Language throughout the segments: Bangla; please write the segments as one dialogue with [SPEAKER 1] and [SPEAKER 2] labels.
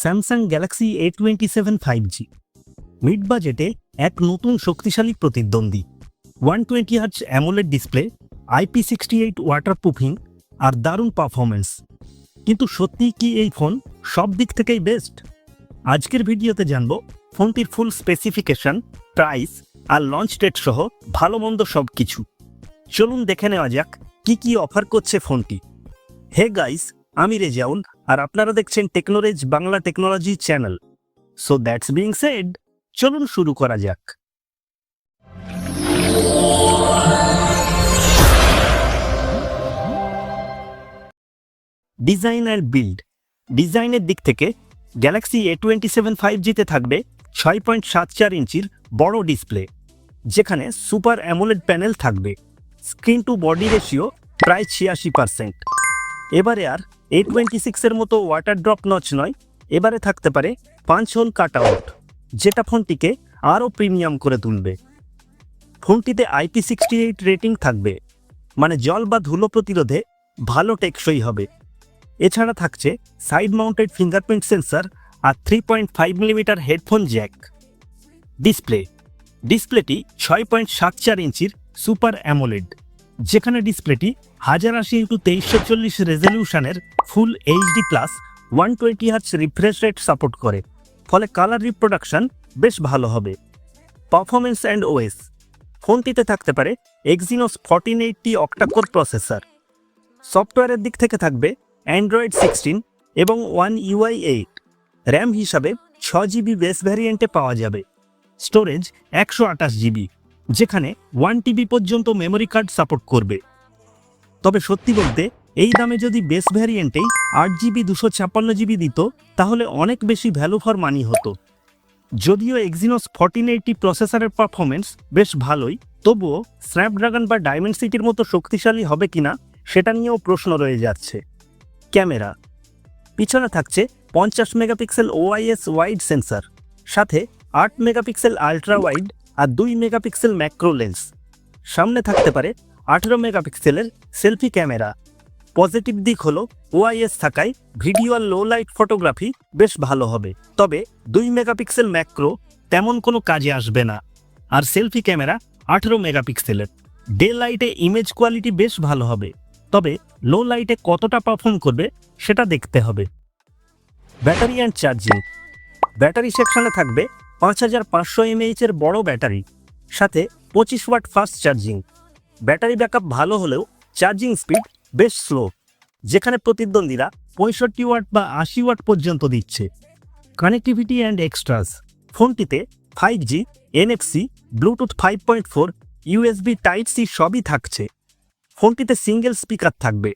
[SPEAKER 1] Samsung Galaxy A twenty seven five G mid বাজেটে এক নতুন শক্তিশালী প্রতিদ্বন্দ্বী। One twenty hertz AMOLED display IP sixty eight waterproofing আর দারুণ পারফরমেন্স কিন্তু সত্যিই কি এই ফোন সব দিক থেকেই বেস্ট আজকের ভিডিওতে জানব ফোনটির ফুল স্পেসিফিকেশন প্রাইস আর লঞ্চ ডেট সহ ভালো মন্দ সব কিছু চলুন দেখে নেওয়া যাক কি কি অফার করছে ফোনটি। হে গাইস আমি রেজাউল আর আপনারা দেখছেন technology Bangla technology channel. So that's being said চলুন শুরু করা যাক। ডিজাইন অ্যান্ড বিল্ড ডিজাইনের দিক থেকে Galaxy A twenty seven five জিতে থাকবে ছয় পয়েন্ট সাত চার ইঞ্চির বড় ডিসপ্লে যেখানে সুপার অ্যামোলেড প্যানেল থাকবে। স্ক্রিন টু বডি রেশিও প্রায় ছিয়াশি পার্সেন্ট এবারে আর এ টোয়েন্টি সিক্সের মতো ওয়াটার ড্রপ নচ নয়, এবারে থাকতে পারে পাঁচ হোল কাট আউট যেটা ফোনটিকে আরও প্রিমিয়াম করে তুলবে। ফোনটিতে আইপি সিক্সটি এইট রেটিং থাকবে মানে জল বা ধুলো প্রতিরোধে ভালো টেকসই হবে। এছাড়া থাকছে সাইড মাউন্টেড ফিঙ্গারপ্রিন্ট সেন্সর আর three point five millimetre headphone jack display ডিসপ্লেটি ছয় পয়েন্ট সাত চার ইঞ্চির সুপার অ্যামোলেড যেখানে ডিসপ্লেটি হাজার আশি ইন্টু তেইশশো চল্লিশ রেজলিউশনের full HD plus one twenty hertz refresh rate support করে। ফলে কালার রিপ্রোডাকশন বেশ ভালো হবে। পারফরমেন্স অ্যান্ড ওএস ফোনটিতে থাকতে পারে Exynos fourteen eighty octacore processor সফটওয়্যারের দিক থেকে থাকবে অ্যান্ড্রয়েড সিক্সটিন এবং ওয়ান ইউআই এইট র্যাম হিসাবে ছ জিবি বেস ভ্যারিয়েন্টে পাওয়া যাবে। স্টোরেজ একশো আঠাশ জিবি যেখানে ওয়ান টিবি পর্যন্ত মেমোরি কার্ড সাপোর্ট করবে। তবে সত্যি বলতে, এই দামে যদি বেস ভ্যারিয়েন্টেই আট জিবি, দুশো ছাপ্পান্ন জিবি দিত, তাহলে অনেক বেশি ভ্যালু ফর মানি হতো। যদিও এক্সিনোস ফর্টিন এইটটি প্রসেসরের পারফরমেন্স বেশ ভালোই, তবুও স্ন্যাপড্রাগন বা ডায়মন্ড সিটির মতো শক্তিশালী হবে কিনা, সেটা নিয়েও প্রশ্ন রয়ে যাচ্ছে। ক্যামেরা। পিছনে থাকছে পঞ্চাশ মেগাপিক্সেল ওআইএস ওয়াইড সেন্সর সাথে আট মেগাপিক্সেল আলট্রা ওয়াইড আর দুই মেগাপিক্সেল ম্যাক্রো লেন্স। সামনে থাকতে পারে আঠেরো মেগাপিক্সেলের সেলফি ক্যামেরা। পজিটিভ দিক হলো ওআইএস থাকায় ভিডিও আর লো লাইট ফটোগ্রাফি বেশ ভালো হবে। তবে দুই মেগাপিক্সেল ম্যাক্রো তেমন কোনো কাজে আসবে না। আর সেলফি ক্যামেরা আঠেরো মেগাপিক্সেলের। ডে লাইটে ইমেজ কোয়ালিটি বেশ ভালো হবে। তবে লো লাইটে কতটা পারফর্ম করবে সেটা দেখতে হবে। Battery and charging. ব্যাটারি সেকশনে থাকবে পাঁচ হাজার পাঁচশো এমএইচ এর বড় ব্যাটারি, সাথে পঁচিশ watt fast charging. Battery backup ভালো হলেও চার্জিং স্পিড বেশ স্লো, যেখানে প্রতিদ্বন্দ্বীরা পঁয়ষট্টি ওয়াট বা আশি ওয়াট পর্যন্ত দিচ্ছে। কানেক্টিভিটি অ্যান্ড এক্সট্রাস, ফোনটিতে five G NFC Bluetooth five point four USB type C সবই থাকছে। ফোনটিতে সিঙ্গেল স্পিকার থাকবে,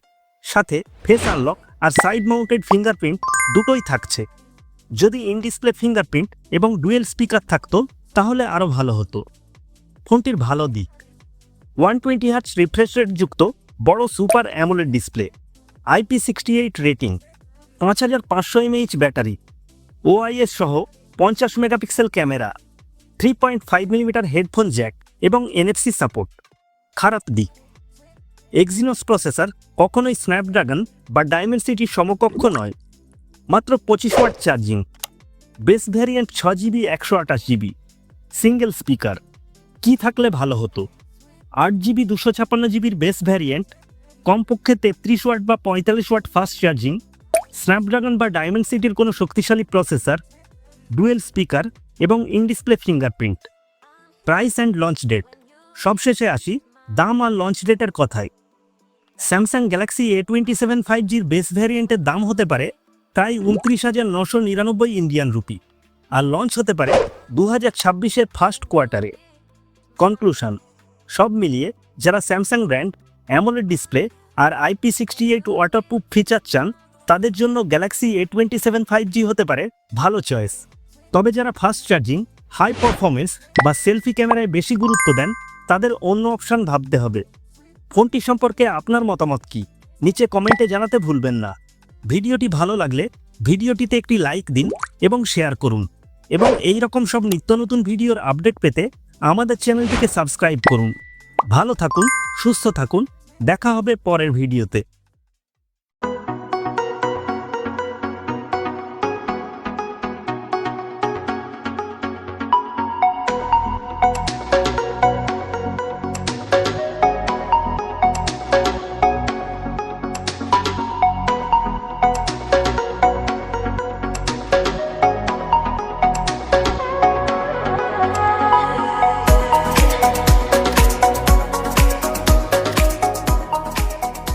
[SPEAKER 1] সাথে ফেস আনলক আর সাইড মাউন্টেড ফিঙ্গারপ্রিন্ট দুটোই থাকছে। যদি ইন ডিসপ্লে ফিঙ্গারপ্রিন্ট এবং ডুয়েল স্পিকার থাকতো, তাহলে আরও ভালো হতো। ফোনটির ভালো দিক। One twenty hertz refresh rate যুক্ত বড় super AMOLED display IP sixty eight rating পাঁচ হাজার পাঁচশো এমএইচ ব্যাটারি। ওআইএস সহ পঞ্চাশ megapixel camera. Three point five millimetre headphone jack এবং এনএফসি সাপোর্ট খারাপ দিক। এক্সিনোস প্রসেসর কখনোই স্ন্যাপড্রাগন বা ডায়মেন্সিটির সমকক্ষ নয়। মাত্র পঁচিশ ওয়াট চার্জিং। বেস ভ্যারিয়েন্ট ছ জিবি, একশো আঠাশ জিবি। Single speaker. কি থাকলে ভালো হতো? আট জিবি, দুশো ছাপান্ন জিবির বেস ভ্যারিয়েন্ট। কমপক্ষে তেত্রিশ ওয়াট বা পঁয়তাল্লিশ ওয়াট ফাস্ট চার্জিং। স্ন্যাপড্রাগন বা ডায়মন্ড সিটির কোনো শক্তিশালী প্রসেসর। ডুয়েল স্পিকার এবং in display fingerprint. Price and launch date. সবশেষে আসি দাম আর লঞ্চ ডেটের কথায়। Samsung Galaxy A twenty seven five জির বেস ভ্যারিয়েন্টের দাম হতে পারে প্রায় উনত্রিশ হাজার নশো নিরানব্বই ইন্ডিয়ান রুপি। আর লঞ্চ হতে পারে দু হাজার ছাব্বিশের ফার্স্ট কোয়ার্টারে। কনক্লুশন, সব মিলিয়ে যারা স্যামসাং ব্র্যান্ড, অ্যামোলেড ডিসপ্লে আর IP sixty eight waterproof feature চান, তাদের জন্য Galaxy A twenty seven five G হতে পারে ভালো চয়েস তবে যারা ফাস্ট চার্জিং হাই পারফরমেন্স বা সেলফি ক্যামেরায় বেশি গুরুত্ব দেন, তাদের অন্য অপশান ভাবতে হবে। ফোনটি সম্পর্কে আপনার মতামত কি? নিচে কমেন্টে জানাতে ভুলবেন না। ভিডিওটি ভালো লাগলে ভিডিওটিতে একটি লাইক দিন এবং শেয়ার করুন। এবং এই রকম সব নিত্য নতুন ভিডিওর আপডেট পেতে আমাদের চ্যানেলটিকে সাবস্ক্রাইব করুন। ভালো থাকুন, সুস্থ থাকুন। দেখা হবে পরের ভিডিওতে।